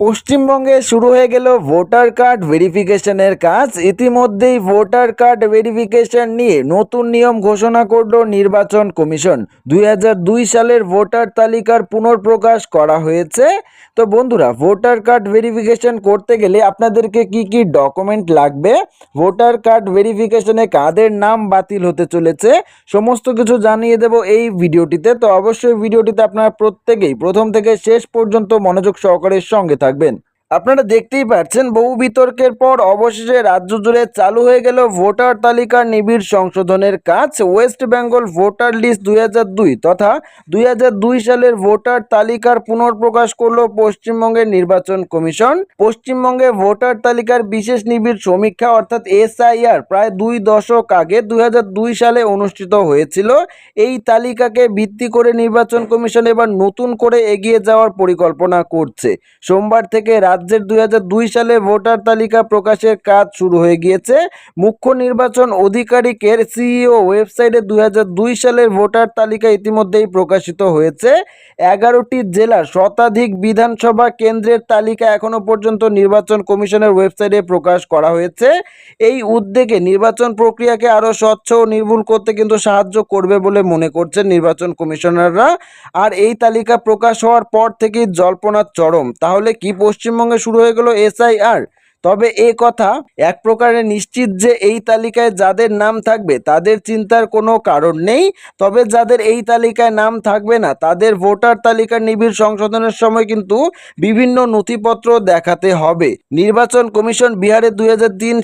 পশ্চিমবঙ্গে শুরু হয়ে গেল ভোটার কার্ড ভেরিফিকেশনের কাজ। ইতিমধ্যেই ভোটার কার্ড ভেরিফিকেশন নিয়ে নতুন নিয়ম ঘোষণা করল নির্বাচন কমিশন। দুই হাজার দুই সালের ভোটার তালিকার পুনর্প্রকাশ করা হয়েছে। তো বন্ধুরা, ভোটার কার্ড ভেরিফিকেশন করতে গেলে আপনাদেরকে কি কি ডকুমেন্ট লাগবে? ভোটার কার্ড ভেরিফিকেশনে কাদের নাম বাতিল হতে চলেছে? সমস্ত কিছু জানিয়ে দেব এই ভিডিওটিতে। তো অবশ্যই ভিডিওটিতে আপনারা প্রত্যেকেই প্রথম থেকে শেষ পর্যন্ত মনোযোগ সহকারের সঙ্গে থাকবেন। থাকবেন আপনারা দেখতেই পাচ্ছেন, বহু বিতর্কের পর অবশেষে রাজ্য জুড়ে চালু হয়ে গেল ভোটার তালিকার নিবিড় সংশোধনের কাজ। ওয়েস্ট বেঙ্গল ভোটার লিস্ট দুই হাজার দুই তথা দুই হাজার দুই সালের ভোটার তালিকার পুনর্প্রকাশ করল পশ্চিমবঙ্গের নির্বাচন কমিশন। পশ্চিমবঙ্গে ভোটার তালিকার বিশেষ নিবিড় সমীক্ষা অর্থাৎ এসআইআর প্রায় দুই দশক আগে দুই হাজার দুই সালে অনুষ্ঠিত হয়েছিল। এই তালিকাকে ভিত্তি করে নির্বাচন কমিশন এবার নতুন করে এগিয়ে যাওয়ার পরিকল্পনা করছে। সোমবার থেকে রাজ্যের দুই হাজার দুই সালে ভোটার তালিকা প্রকাশের কাজ শুরু হয়ে গিয়েছে। মুখ্য নির্বাচন আধিকারিকের সিইও ওয়েবসাইটে দুই সালের ভোটার তালিকা ইতিমধ্যেই প্রকাশিত হয়েছে। এগারোটি জেলার শতাধিক বিধানসভা কেন্দ্রের তালিকা এখনও পর্যন্ত নির্বাচন কমিশনের ওয়েবসাইটে প্রকাশ করা হয়েছে। এই উদ্যোগে নির্বাচন প্রক্রিয়াকে আরও স্বচ্ছ ও নির্ভুল করতে কিন্তু সাহায্য করবে বলে মনে করছেন নির্বাচন কমিশনাররা। আর এই তালিকা প্রকাশ হওয়ার পর থেকেই জল্পনার চরম। তাহলে কি পশ্চিমবঙ্গে শুরু হয়ে গেল এসআইআর। তবে এ কথা এক প্রকারে নিশ্চিত যে এই তালিকায় যাদের নাম থাকবে, তাদের চিন্তার কোনো কারণ নেই। তবে যাদের এই তালিকায় নাম থাকবে না, তাদের ভোটার তালিকার নিবিড় সংশোধনের সময় কিন্তু বিভিন্ন নথিপত্র দেখাতে হবে। নির্বাচন কমিশন বিহারের দুই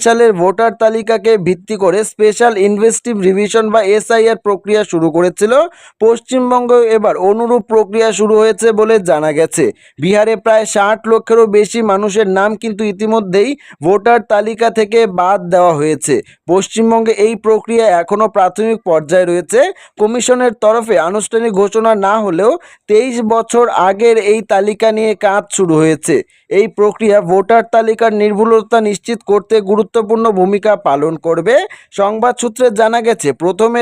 সালের ভোটার তালিকাকে ভিত্তি করে স্পেশাল ইনভেস্টিভ রিভিশন বা এসআইআর প্রক্রিয়া শুরু করেছিল। পশ্চিমবঙ্গেও এবার অনুরূপ প্রক্রিয়া শুরু হয়েছে বলে জানা গেছে। বিহারে প্রায় ষাট লক্ষেরও বেশি মানুষের নাম কিন্তু ইতিমধ্যেই ভোটার তালিকা থেকে বাদ দেওয়া হয়েছে। পশ্চিমবঙ্গে এই প্রক্রিয়া এখনও প্রাথমিক পর্যায়ে রয়েছে। কমিশনের তরফে আনুষ্ঠানিক ঘোষণা না হলেও তেইশ বছর আগের এই তালিকা নিয়ে কাজ শুরু হয়েছে। এই প্রক্রিয়া ভোটার তালিকার নির্ভুলতা নিশ্চিত করতে গুরুত্বপূর্ণ ভূমিকা পালন করবে। সংবাদ সূত্রে জানা গেছে, প্রথমে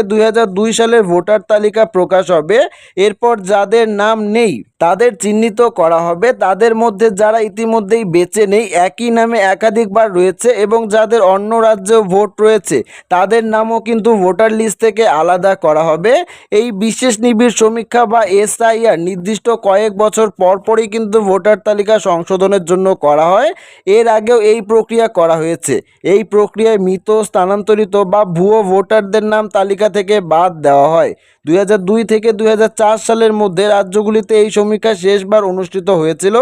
দুই সালের ভোটার তালিকা প্রকাশ হবে, এরপর যাদের নাম নেই তাদের চিহ্নিত করা হবে। তাদের মধ্যে যারা ইতিমধ্যেই বেঁচে নেই, একই নামে একাধিকবার রয়েছে এবং যাদের অন্য রাজ্যেও ভোট রয়েছে, তাদের নামও কিন্তু ভোটার লিস্ট থেকে আলাদা করা হবে। এই বিশেষ নিবিড় সমীক্ষা বা এসআইআর নির্দিষ্ট কয়েক বছর পর পরই কিন্তু ভোটার তালিকা সংশোধনের জন্য করা হয়। এর আগেও এই প্রক্রিয়া করা হয়েছে। এই প্রক্রিয়ায় মৃত, স্থানান্তরিত বা ভুয়ো ভোটারদের নাম তালিকা থেকে বাদ দেওয়া হয়। দুই হাজার দুই থেকে দুই হাজার চার সালের মধ্যে রাজ্যগুলিতে এই সমীক্ষা শেষবার অনুষ্ঠিত হয়েছিল।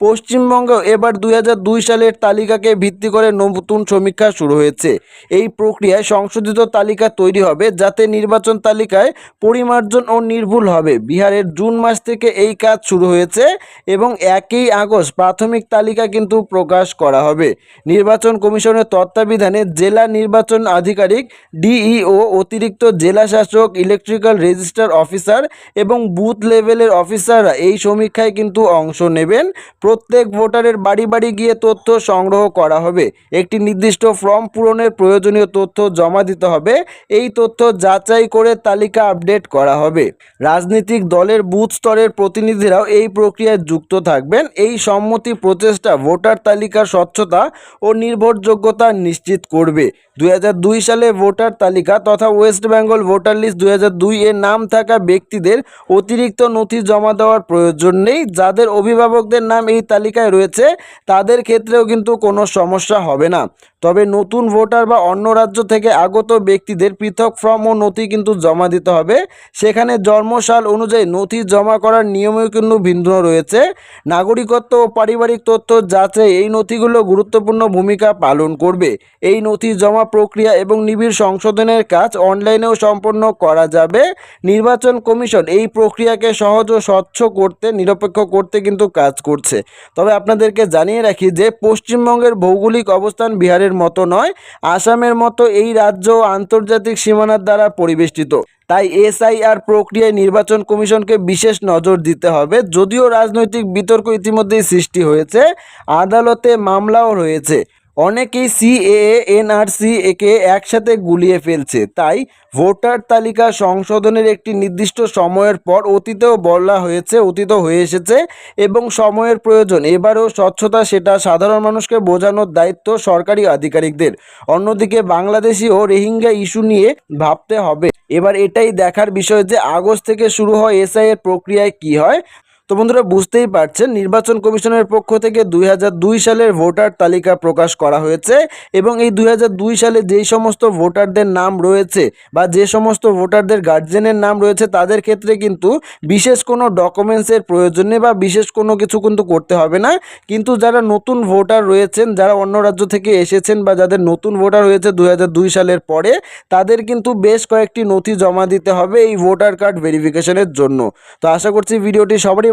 পশ্চিমবঙ্গেও এবার দুই হাজার দুই সালের তালিকাকে ভিত্তি করে নতুন সমীক্ষা শুরু হয়েছে। এই প্রক্রিয়ায় সংশোধিত তালিকা তৈরি হবে যাতে নির্বাচন তালিকায় পরিমার্জন ও নির্ভুল হবে। বিহারের জুন মাস থেকে এই কাজ শুরু হয়েছে এবং একই আগস্ট প্রাথমিক তালিকা কিন্তু প্রকাশ করা হবে। নির্বাচন কমিশনের তত্ত্বাবধানে জেলা নির্বাচন আধিকারিক, ডিইও, অতিরিক্ত জেলা শাসক, ইলেকট্রিক্যাল রেজিস্টার অফিসার এবং বুথ লেভেলের অফিসাররা এই সমীক্ষায় কিন্তু অংশ নেবেন। প্রত্যেক ভোটারের বাড়ি বাড়ি গিয়ে তথ্য সংগ্রহ করা হবে। একটি নির্দিষ্ট ফর্ম পূরণের প্রয়োজনীয় তথ্য জমা দিতে হবে। এই তথ্য যাচাই করে তালিকা আপডেট করা হবে। রাজনৈতিক দলের বুথ স্তরের প্রতিনিধিরাও এই প্রক্রিয়ায় যুক্ত থাকবেন। এই সম্মতি প্রচেষ্টা ভোটার তালিকার স্বচ্ছতা ও নির্ভরযোগ্যতা নিশ্চিত করবে। দুই হাজার দুই সালে ভোটার তালিকা তথা ওয়েস্ট বেঙ্গল ভোটার লিস্ট দুই এর নাম থাকা ব্যক্তিদের অতিরিক্ত নথি জমা দেওয়ার প্রয়োজন নেই। যাদের অভিভাবকদের নাম এই তালিকায় রয়েছে, তাদের ক্ষেত্রেও কিন্তু কোনো সমস্যা হবে না। তবে নতুন ভোটার বা অন্য রাজ্য থেকে আগত ব্যক্তিদের পৃথক ফর্ম ও নথি কিন্তু জমা দিতে হবে। সেখানে জন্মসাল অনুযায়ী নথি জমা করার নিয়মেও কিন্তু ভিন্ন রয়েছে। নাগরিকত্ব ও পারিবারিক তথ্য যাচাই এই নথিগুলো গুরুত্বপূর্ণ ভূমিকা পালন করবে। এই নথি জমা প্রক্রিয়া এবং নিবিড় সংশোধনের কাজ অনলাইনেও সম্পন্ন করা যাবে। নির্বাচন কমিশন এই প্রক্রিয়াকে সহজ ও স্বচ্ছ করতে, নিরপেক্ষ করতে কিন্তু কাজ করছে। তবে আপনাদেরকে জানিয়ে রাখি যে পশ্চিমবঙ্গের ভৌগোলিক অবস্থান বিহারের মতো নয়, আসামের মতো এই রাজ্য আন্তর্জাতিক সীমানার দ্বারা পরিবেষ্টিত। তাই এসআইআর প্রক্রিয়ায় নির্বাচন কমিশনকে বিশেষ নজর দিতে হবে। যদিও রাজনৈতিক বিতর্ক ইতিমধ্যেই সৃষ্টি হয়েছে, আদালতে মামলাও রয়েছে। অনেকেই সিএএ এনআরসি একে একসাথে গুলিয়ে ফেলছে। তাই ভোটার তালিকা সংশোধনের একটি নির্দিষ্ট সময়ের পর অতীতেও বলা হয়েছে, অতীত হয়ে এসেছে এবং সময়ের প্রয়োজন। এবারও স্বচ্ছতা সেটা সাধারণ মানুষকে বোঝানোর দায়িত্ব সরকারি আধিকারিকদের। অন্যদিকে বাংলাদেশি ও রোহিঙ্গা ইস্যু নিয়ে ভাবতে হবে। এবার এটাই দেখার বিষয় যে আগস্ট থেকে শুরু হয় এসআই এর প্রক্রিয়ায় কি হয়। তো বন্ধুরা, বুঝতেই পারছেন, নির্বাচন কমিশনের পক্ষ থেকে দুই হাজার দুই সালের ভোটার তালিকা প্রকাশ করা হয়েছে এবং এই দুই হাজার দুই সালে যেই সমস্ত ভোটারদের নাম রয়েছে বা যে সমস্ত ভোটারদের গার্জেনের নাম রয়েছে, তাদের ক্ষেত্রে কিন্তু বিশেষ কোনো ডকুমেন্টসের প্রয়োজন নেই বা বিশেষ কোনো কিছু কিন্তু করতে হবে না। কিন্তু যারা নতুন ভোটার রয়েছেন, যারা অন্য রাজ্য থেকে এসেছেন বা যাদের নতুন ভোটার হয়েছে দুই হাজার দুই সালের পরে, তাদের কিন্তু বেশ কয়েকটি নথি জমা দিতে হবে এই ভোটার কার্ড ভেরিফিকেশনের জন্য। তো আশা করছি ভিডিওটি সবারই